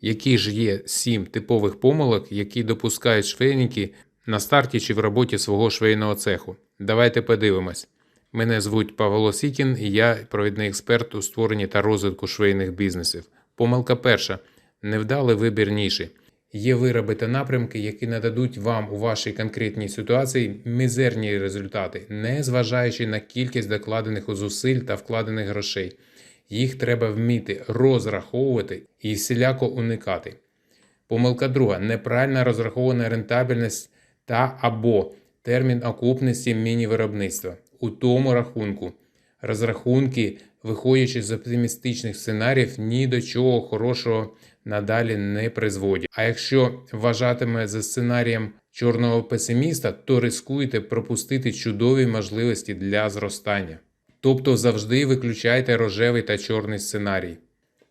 Які ж є сім типових помилок, які допускають швейники на старті чи в роботі свого швейного цеху? Давайте подивимось. Мене звуть Павло Сікін, і я провідний експерт у створенні та розвитку швейних бізнесів. Помилка перша невдалий вибір ніші. Є вироби та напрямки, які нададуть вам у вашій конкретній ситуації мізерні результати, не зважаючи на кількість докладених зусиль та вкладених грошей. Їх треба вміти розраховувати і всіляко уникати. Помилка друга неправильно розрахована рентабельність та або термін окупності міні-виробництва. У тому рахунку розрахунки, виходячи з оптимістичних сценаріїв, ні до чого хорошого надалі не призводять. А якщо вважатиме за сценарієм чорного песиміста, то рискуєте пропустити чудові можливості для зростання. Тобто завжди виключайте рожевий та чорний сценарій.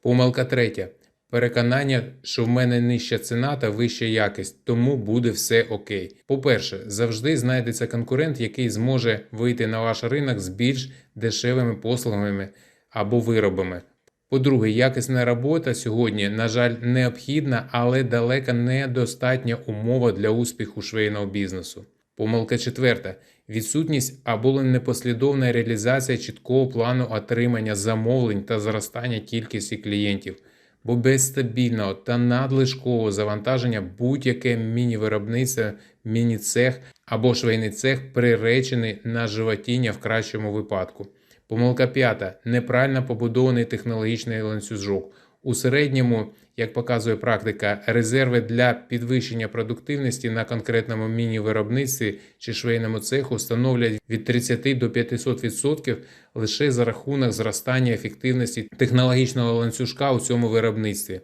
Помилка третя. Переконання, що в мене нижча ціна та вища якість, тому буде все окей. По-перше, завжди знайдеться конкурент, який зможе вийти на ваш ринок з більш дешевими послугами або виробами. По-друге, якісна робота сьогодні, на жаль, необхідна, але далеко недостатня умова для успіху швейного бізнесу. Помилка четверта. Відсутність або непослідовна реалізація чіткого плану отримання замовлень та зростання кількості клієнтів. Бо без стабільного та надлишкового завантаження будь-яке міні-виробництво, міні-цех або швейний цех приречений на животіння в кращому випадку. Помилка п'ята неправильно побудований технологічний ланцюжок. У середньому, як показує практика, резерви для підвищення продуктивності на конкретному міні-виробництві чи швейному цеху становлять від 30 до 500% лише за рахунок зростання ефективності технологічного ланцюжка у цьому виробництві.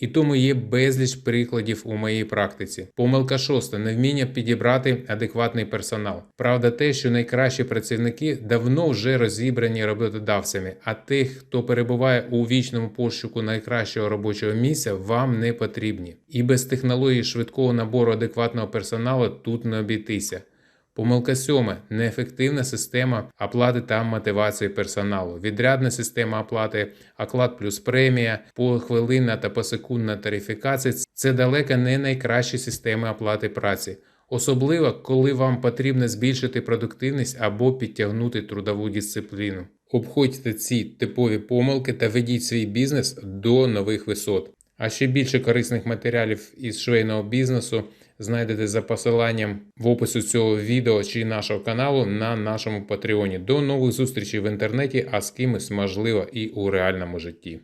І тому є безліч прикладів у моїй практиці. Помилка шоста невміння підібрати адекватний персонал. Правда, те, що найкращі працівники давно вже розібрані роботодавцями, а тих, хто перебуває у вічному пошуку найкращого робочого місця, вам не потрібні. І без технології швидкого набору адекватного персоналу тут не обійтися. Помилка сьома неефективна система оплати та мотивації персоналу. Відрядна система оплати, оклад плюс премія, похвилинна та посекундна тарифікація це далеко не найкращі системи оплати праці. Особливо, коли вам потрібно збільшити продуктивність або підтягнути трудову дисципліну. Обходьте ці типові помилки та ведіть свій бізнес до нових висот. А ще більше корисних матеріалів із швейного бізнесу знайдете за посиланням в описі цього відео чи нашого каналу на нашому Патреоні. До нових зустрічей в інтернеті, а з кимось можливо і у реальному житті.